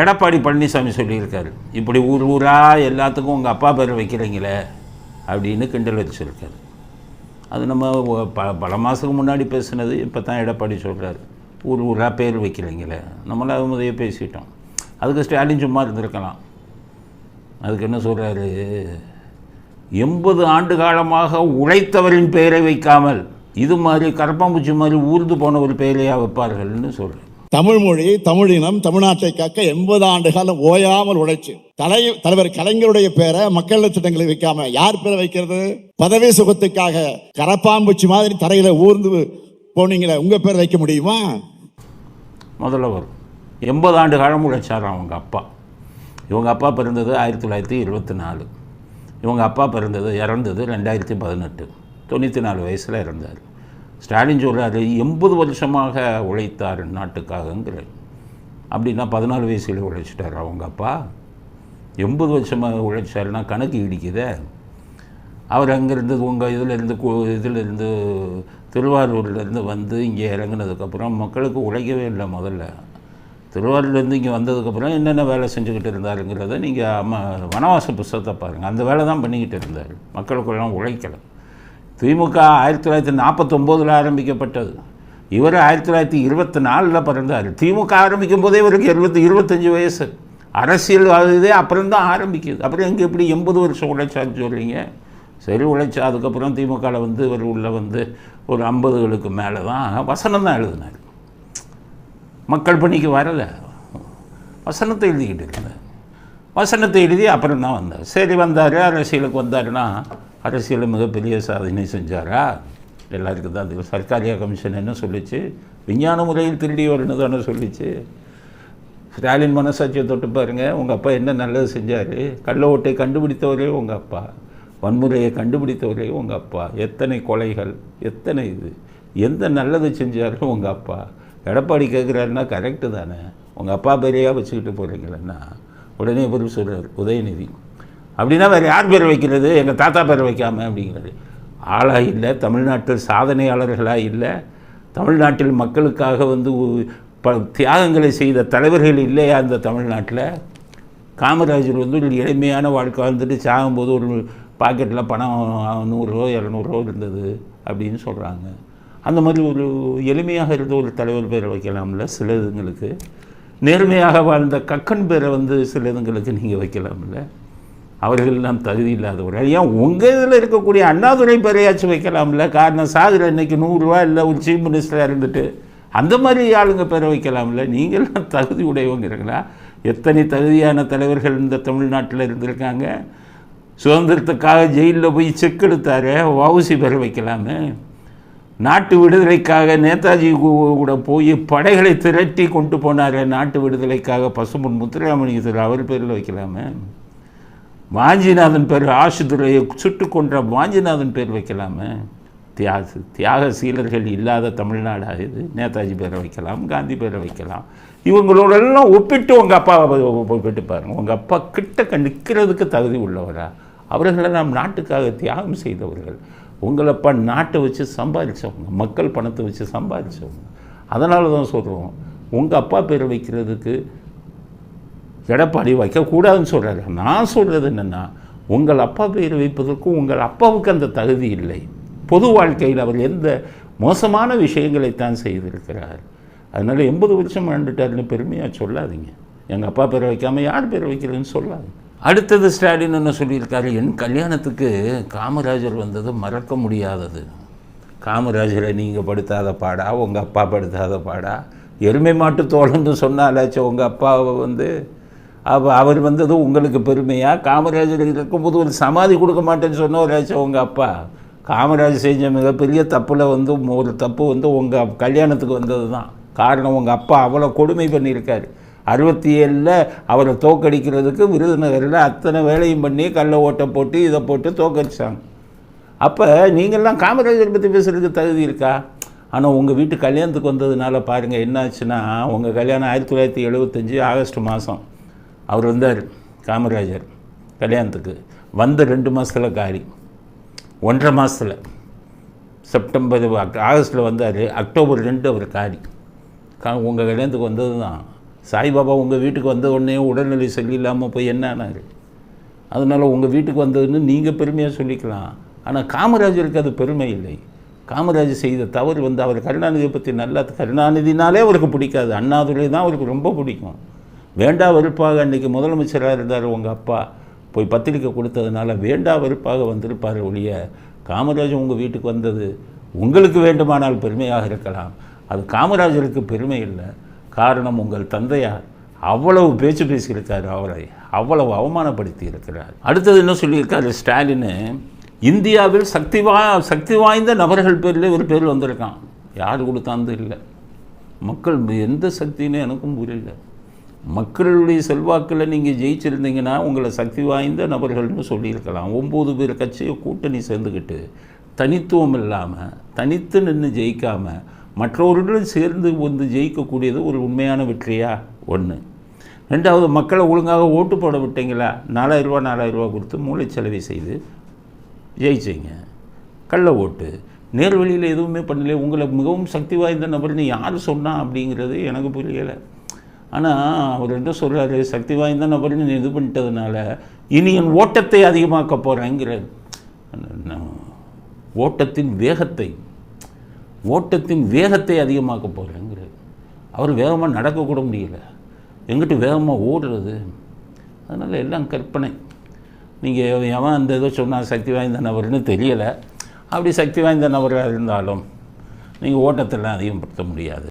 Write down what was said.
எடப்பாடி பழனிசாமி சொல்லியிருக்காரு. இப்படி ஊர் ஊராக எல்லாத்துக்கும் உங்கள் அப்பா பேர் வைக்கிறீங்களே அப்படின்னு கிண்டல் வச்சுருக்காரு. அது நம்ம ப பல மாதத்துக்கு முன்னாடி பேசுனது இப்போ தான் எடப்பாடி சொல்கிறாரு ஊர் ஊராக பேர் வைக்கிறீங்களே. நம்மளாம் அது முதலே பேசிட்டோம். அதுக்கு ஸ்டாலின் சும்மா இருந்திருக்கலாம். அதுக்கு என்ன சொல்கிறாரு எண்பது ஆண்டு காலமாக உழைத்தவரின் பெயரை வைக்காமல் இது மாதிரி கரப்பாம்பூச்சி மாதிரி ஊர்ந்து போன ஒரு பெயரையாக வைப்பார்கள்னு சொல்கிறார் தமிழ் மொழி தமிழினம் தமிழ்நாட்டை காக்க எண்பது ஆண்டு காலம் ஓயாமல் உழைச்சு தலை தலைவர் கலைஞருடைய பேரை மக்கள் திட்டங்களை வைக்காம யார் பேரை வைக்கிறது? பதவி சுகத்துக்காக கரப்பாம்பூச்சி மாதிரி தரையில ஊர்ந்து போனீங்களே உங்க பேர் வைக்க முடியுமா? முதல்ல வரும் எண்பது ஆண்டு காலம் உழைச்சார் அவங்க அப்பா. இவங்க அப்பா பிறந்தது ஆயிரத்தி தொள்ளாயிரத்தி இருபத்தி நாலு. இவங்க அப்பா பிறந்தது இறந்தது ரெண்டாயிரத்தி பதினெட்டு. தொண்ணூற்றி நாலு வயசில் இறந்தார். ஸ்டாலின் சொல்கிறாரு எண்பது வருஷமாக உழைத்தார் நாட்டுக்காகங்கிற. அப்படின்னா பதினாலு வயசுல உழைச்சிட்டார் அவங்க அப்பா. எண்பது வருஷமாக உழைச்சாருன்னா கணக்கு இடிக்குதே? அவர் அங்கேருந்து உங்கள் இதிலேருந்து இதிலேருந்து திருவாரூர்லேருந்து வந்து இங்கே இறங்குனதுக்கப்புறம் மக்களுக்கு உழைக்கவே இல்லை முதல்ல. திருவாரூர்லேருந்து இங்கே வந்ததுக்கப்புறம் என்னென்ன வேலை செஞ்சுக்கிட்டு இருந்தாருங்கிறத நீங்கள் அம்மா வனவாச புஸ்தத்தை பாருங்கள் அந்த வேலை தான் பண்ணிக்கிட்டு இருந்தார். மக்களுக்கெல்லாம் உழைக்கலை. திமுக ஆயிரத்தி தொள்ளாயிரத்தி நாற்பத்தொம்போதில் ஆரம்பிக்கப்பட்டது. இவர் ஆயிரத்தி தொள்ளாயிரத்தி இருபத்தி நாலில் பிறந்தார். திமுக ஆரம்பிக்கும் போதே இவருக்கு இருபத்தி இருபத்தஞ்சி வயசு. அரசியல் இதே அப்புறம் தான் ஆரம்பிக்குது. அப்புறம் எங்கே எப்படி எண்பது வருஷம் உழைச்சான்னு சொல்கிறீங்க சரி உழைச்சா அதுக்கப்புறம் திமுகவில் வந்து இவர் உள்ள வந்து ஒரு ஐம்பதுகளுக்கு மேலே தான் வசனம் தான் எழுதினார். மக்கள் பணிக்கு வரலை. வசனத்தை எழுதிக்கிட்டு இருந்தேன் வசனத்தை எழுதி அப்புறம் தான் வந்தார். சரி வந்தார். அரசியலுக்கு வந்தாருன்னா அரசியலில் மிகப்பெரிய சாதனை செஞ்சாரா? எல்லாருக்கும் தான் தெரியும். சர்க்காரியா கமிஷன் என்ன சொல்லிச்சு? விஞ்ஞான முறையில் திருடி வரணும் தானே சொல்லிச்சு. ஸ்டாலின் மனசாட்சியை தொட்டு பாருங்கள் உங்கள் அப்பா என்ன நல்லது செஞ்சார்? கள்ள ஓட்டை கண்டுபிடித்தவரே உங்கள் அப்பா. வன்முறையை கண்டுபிடித்தவரே உங்கள் அப்பா. எத்தனை கொலைகள் எத்தனை இது? எந்த நல்லது செஞ்சாரோ உங்கள் அப்பா? எடப்பாடி கேட்குறாருன்னா கரெக்டு தானே. உங்கள் அப்பா பெரியாக வச்சுக்கிட்டு போகிறீங்களன்னா உடனே இவர் சொல்கிறார் உதயநிதி. அப்படின்னா வேறு யார் பேர் வைக்கிறது? எங்கள் தாத்தா பேர் வைக்காம அப்படிங்கிறது. ஆளாக இல்லை தமிழ்நாட்டில் சாதனையாளர்களாக இல்லை தமிழ்நாட்டில் மக்களுக்காக வந்து ப தியாகங்களை செய்த தலைவர்கள் இல்லையா அந்த தமிழ்நாட்டில்? காமராஜர் வந்து ஒரு எளிமையான வாழ்க்கை வந்துட்டு சாகும்போது ஒரு பாக்கெட்டில் பணம் நூறுரூவா இரநூறுவா இருந்தது அப்படின்னு சொல்கிறாங்க அந்த மாதிரி ஒரு எளிமையாக இருந்த ஒரு தலைவர் பேரை வைக்கலாம்ல சில இதுங்களுக்கு நேர்மையாக வாழ்ந்த கக்கன் பேரை வந்து சில இதுங்களுக்கு நீங்கள் வைக்கலாம்ல. அவர்களெல்லாம் தகுதி இல்லாதவர்கள். ஏன் உங்கள் இதில் இருக்கக்கூடிய அண்ணாதுரை பெறையாச்சும் வைக்கலாம்ல? காரணம் சாகுற இன்னைக்கு நூறுரூவா இல்லை ஒரு சீஃப் மினிஸ்டராக இருந்துட்டு. அந்த மாதிரி ஆளுங்க பெற வைக்கலாம்ல? நீங்கள்லாம் தகுதி உடையவங்கிறீங்களா? எத்தனை தகுதியான தலைவர்கள் இந்த தமிழ்நாட்டில் இருந்திருக்காங்க? சுதந்திரத்துக்காக ஜெயிலில் போய் செக் எடுத்தாரு வவுசி பெற வைக்கலாமே நாட்டு விடுதலைக்காக நேதாஜி கூட போய் படைகளை திரட்டி கொண்டு போனார் நாட்டு விடுதலைக்காக பசும்பொன் முத்துராமலிங்க அவர் பேரில் வைக்கலாமே. வாஞ்சிநாதன் பேர் ஆசுதுரையை சுட்டு கொன்ற வாஞ்சிநாதன் பேர் வைக்கலாமே? தியாக தியாக சீலர்கள் இல்லாத தமிழ்நாடாக இது. நேதாஜி பேரை வைக்கலாம் காந்தி பேரை வைக்கலாம். இவங்களோடெல்லாம் ஒப்பிட்டு உங்கள் அப்பாவை ஒப்பிட்டு பாருங்கள் உங்கள் அப்பா கிட்ட நிற்கிறதுக்கு தகுதி உள்ளவரா? அவர்களை நாம் நாட்டுக்காக தியாகம் செய்தவர்கள். உங்களப்பா நாட்டை வச்சு சம்பாதிச்சவங்க மக்கள் பணத்தை வச்சு சம்பாதிச்சவங்க அதனால தான் சொல்கிறோம் உங்கள் அப்பா பேரை வைக்கிறதுக்கு எடப்பாடி வைக்கக்கூடாதுன்னு சொல்கிறாரு நான் சொல்கிறது என்னென்னா உங்கள் அப்பா பேர் வைப்பதற்கும் உங்கள் அப்பாவுக்கு அந்த தகுதி இல்லை. பொது வாழ்க்கையில் அவர் எந்த மோசமான விஷயங்களைத்தான் செய்திருக்கிறார். அதனால் எண்பது வருஷம் ஆண்டுட்டார்னு பெருமையாக சொல்லாதீங்க. எங்கள் அப்பா பேரை வைக்காமல் யார் பேரை வைக்கிறதுன்னு சொல்லாதீங்க. அடுத்தது ஸ்டாலின் என்ன சொல்லியிருக்காரு? என் கல்யாணத்துக்கு காமராஜர் வந்தது மறக்க முடியாதது. காமராஜரை நீங்கள் படுத்தாத பாடா உங்கள் அப்பா படுத்தாத பாடா? எருமை மாட்டு தோழன்னு சொன்னாலாச்சும் உங்கள் அப்பாவை வந்து அப்போ அவர் வந்தது உங்களுக்கு பெருமையாக காமராஜர் இருக்கும்போது ஒரு சமாதி கொடுக்க மாட்டேன்னு சொன்னவராச்சும் உங்கள் அப்பா. காமராஜர் செஞ்ச மிகப்பெரிய தப்பில் வந்து ஒரு தப்பு வந்து உங்கள் கல்யாணத்துக்கு வந்தது தான் காரணம் உங்கள் அப்பா அவ்வளோ கொடுமை பண்ணியிருக்காரு. அறுபத்தி ஏழில் அவரை தோக்கடிக்கிறதுக்கு விருதுநகரில் அத்தனை வேலையும் பண்ணி கல்லை ஓட்டை போட்டு இதை போட்டு தோக்கடிச்சாங்க. அப்போ நீங்கள்லாம் காமராஜர் பற்றி பேசுகிறதுக்கு தகுதி இருக்கா? ஆனால் உங்கள் வீட்டு கல்யாணத்துக்கு வந்ததுனால பாருங்கள் என்னாச்சுன்னா உங்கள் கல்யாணம் ஆயிரத்தி தொள்ளாயிரத்தி எழுபத்தஞ்சி ஆகஸ்ட் மாதம் அவர் வந்தார் காமராஜர் கல்யாணத்துக்கு. வந்த ரெண்டு மாதத்தில் காரி ஒன்றரை மாதத்தில் செப்டம்பர் ஆகஸ்ட்டில் வந்தார் அக்டோபர் ரெண்டு அவர் காரி கா உங்கள் கல்யாணத்துக்கு வந்தது தான் சாய்பாபா உங்கள் வீட்டுக்கு வந்த உடனே உடல்நிலை சரியில்லாமல் போய் என்ன ஆனாரு? அதனால் உங்கள் வீட்டுக்கு வந்ததுன்னு நீங்கள் பெருமையாக சொல்லிக்கலாம். ஆனால் காமராஜருக்கு அது பெருமை இல்லை. காமராஜர் செய்த தவறு வந்து அவர் கருணாநிதியை பற்றி நல்லா கருணாநிதினாலே அவருக்கு பிடிக்காது. அண்ணாதுரை தான் அவருக்கு ரொம்ப பிடிக்கும். வேண்டா வெறுப்பாக அன்றைக்கி முதலமைச்சராக இருந்தார் உங்கள் அப்பா. போய் பத்திரிக்கை கொடுத்ததுனால வேண்டா வெறுப்பாக வந்திருப்பார் ஒழிய காமராஜர் உங்கள் வீட்டுக்கு வந்தது. உங்களுக்கு வேண்டுமானால் பெருமையாக இருக்கலாம். அது காமராஜருக்கு பெருமை இல்லை. காரணம் உங்கள் தந்தையார். அவ்வளவு பேச்சு பேசியிருக்கார் அவரை. அவ்வளவு அவமானப்படுத்தி இருக்கிறார். அடுத்தது என்ன சொல்லியிருக்காரு ஸ்டாலின்? இந்தியாவில் சக்தி வா சக்தி வாய்ந்த நபர்கள் பேரில் ஒரு பேர் வந்திருக்கான். யார் கொடுத்தாந்து இல்லை மக்கள் எந்த சக்தின்னு எனக்கும் புரியல. மக்களுடைய செல்வாக்கில் நீங்கள் ஜெயிச்சிருந்தீங்கன்னா உங்களை சக்தி வாய்ந்த நபர்கள்னு சொல்லியிருக்கலாம். ஒம்பது பேர் கட்சியை கூட்டணி சேர்ந்துக்கிட்டு தனித்துவம் இல்லாமல் தனித்து நின்று ஜெயிக்காமல் மற்றவர்களுடன் சேர்ந்து வந்து ஜெயிக்கக்கூடியது ஒரு உண்மையான வெற்றியா? ஒன்று ரெண்டாவது மக்களை ஒழுங்காக ஓட்டு போட விட்டீங்களா? நாலாயிரரூவா நாலாயிரரூவா கொடுத்து மூளைச்சலவை செய்து ஜெயிச்சிங்க. கள்ள ஓட்டு. நேர்வழியில் எதுவுமே பண்ணல உங்களை மிகவும் சக்தி வாய்ந்த நபர்னு யார் சொன்னா அப்படிங்கிறது எனக்கு புரியலை. ஆனால் அவர் என்ன சொல்கிறாரு சக்தி வாய்ந்த நபர்னு இது பண்ணிட்டதுனால இனி என் ஓட்டத்தை அதிகமாக்க போகிறேங்கிறார் ஓட்டத்தின் வேகத்தை ஓட்டத்தின் வேகத்தை அதிகமாக்க போகிறேங்கிறார் அவர் வேகமாக நடக்கக்கூட முடியல. எங்கிட்டு வேகமாக ஓடுறது? அதனால் எல்லாம் கற்பனை. நீங்கள் எவன் அந்த ஏதோ சொன்னால் சக்தி வாய்ந்த நபர்னு தெரியலை. அப்படி சக்தி வாய்ந்த நபராக இருந்தாலும் நீங்கள் ஓட்டத்தெல்லாம் அதிகப்படுத்த முடியாது.